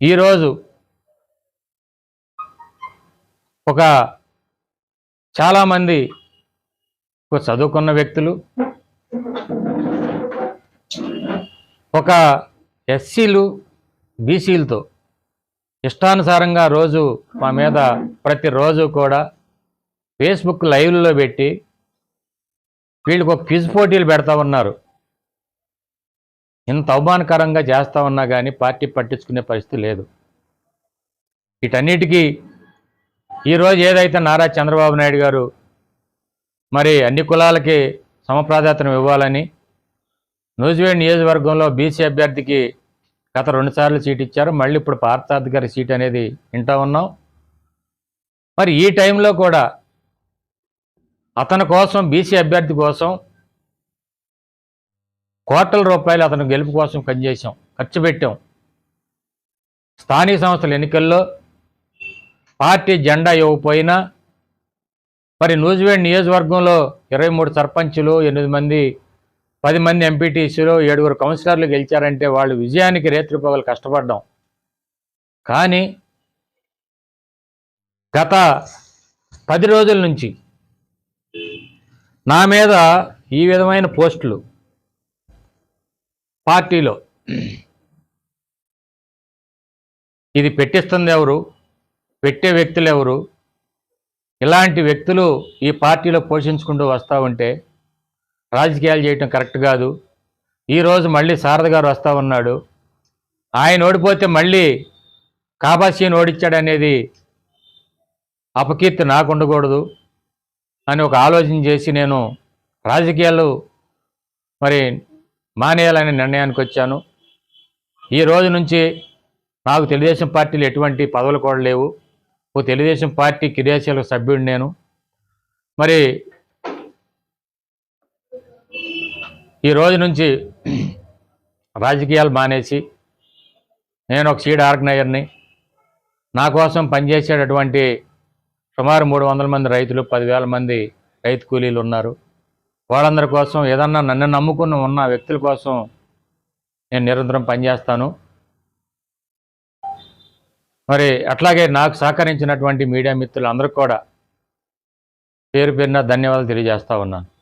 ఈరోజు ఒక చాలామంది ఒక చదువుకున్న వ్యక్తులు ఒక ఎస్సీలు బీసీలతో ఇష్టానుసారంగా రోజు మా మీద ప్రతిరోజు కూడా ఫేస్బుక్ లైవ్లో పెట్టి వీళ్ళకి ఒక క్విజ్ పోటీలు పెడతా ఉన్నారు. ఇంత అవమానకరంగా చేస్తా ఉన్నా కానీ పార్టీ పట్టించుకునే పరిస్థితి లేదు. వీటన్నిటికీ ఈరోజు ఏదైతే నారా చంద్రబాబు నాయుడు గారు మరి అన్ని కులాలకి సమప్రాధాన్యం ఇవ్వాలని నూజివేడ్ నియోజకవర్గంలో బీసీ అభ్యర్థికి గత రెండుసార్లు సీట్ ఇచ్చారు. మళ్ళీ ఇప్పుడు పార్థార్థ్ గారి సీట్ అనేది వింటా ఉన్నాం. మరి ఈ టైంలో కూడా అతని కోసం బీసీ అభ్యర్థి కోసం కోట్ల రూపాయలు అతను గెలుపు కోసం పనిచేసాం ఖర్చు పెట్టాం. స్థానిక సంస్థల ఎన్నికల్లో పార్టీ జెండా ఇవ్వకపోయినా మరి నూజివేడ్ నియోజకవర్గంలో ఇరవై మూడు సర్పంచులు ఎనిమిది మంది పది మంది ఎంపీటీసీలు ఏడుగురు కౌన్సిలర్లు గెలిచారంటే వాళ్ళు విజయానికి రేత్రిపోగలు కష్టపడ్డాం. కానీ గత పది రోజుల నుంచి నా మీద ఈ విధమైన పోస్టులు పార్టీలో. ఇది పెట్టిస్తుంది ఎవరు? పెట్టే వ్యక్తులు ఎవరు? ఇలాంటి వ్యక్తులు ఈ పార్టీలో పోషించుకుంటూ వస్తూ ఉంటే రాజకీయాలు చేయటం కరెక్ట్ కాదు. ఈరోజు మళ్ళీ శారద గారు వస్తూ ఉన్నాడు. ఆయన ఓడిపోతే మళ్ళీ కాబాసీని ఓడించాడనేది అపకీర్తి నాకు ఉండకూడదు అని ఒక ఆలోచన చేసి నేను రాజకీయాలు మరి మానేయాలనే నిర్ణయానికి వచ్చాను. ఈ రోజు నుంచి నాకు తెలుగుదేశం పార్టీలో ఎటువంటి పదవులు కూడా లేవు. ఓ తెలుగుదేశం పార్టీ క్రియాశీలక సభ్యుడు నేను. మరి ఈ రోజు నుంచి రాజకీయాలు మానేసి నేను ఒక సీడ్ ఆర్గనైజర్ని. నా కోసం పనిచేసేటటువంటి సుమారు మూడు వందల మంది రైతులు పదివేల మంది రైతు కూలీలు ఉన్నారు. వాళ్ళందరి కోసం ఏదన్నా నన్ను నమ్ముకుని ఉన్న వ్యక్తుల కోసం నేను నిరంతరం పనిచేస్తాను. మరి అట్లాగే నాకు సహకరించినటువంటి మీడియా మిత్రులు అందరికి కూడా పేరు పేరున ధన్యవాదాలు తెలియజేస్తా ఉన్నాను.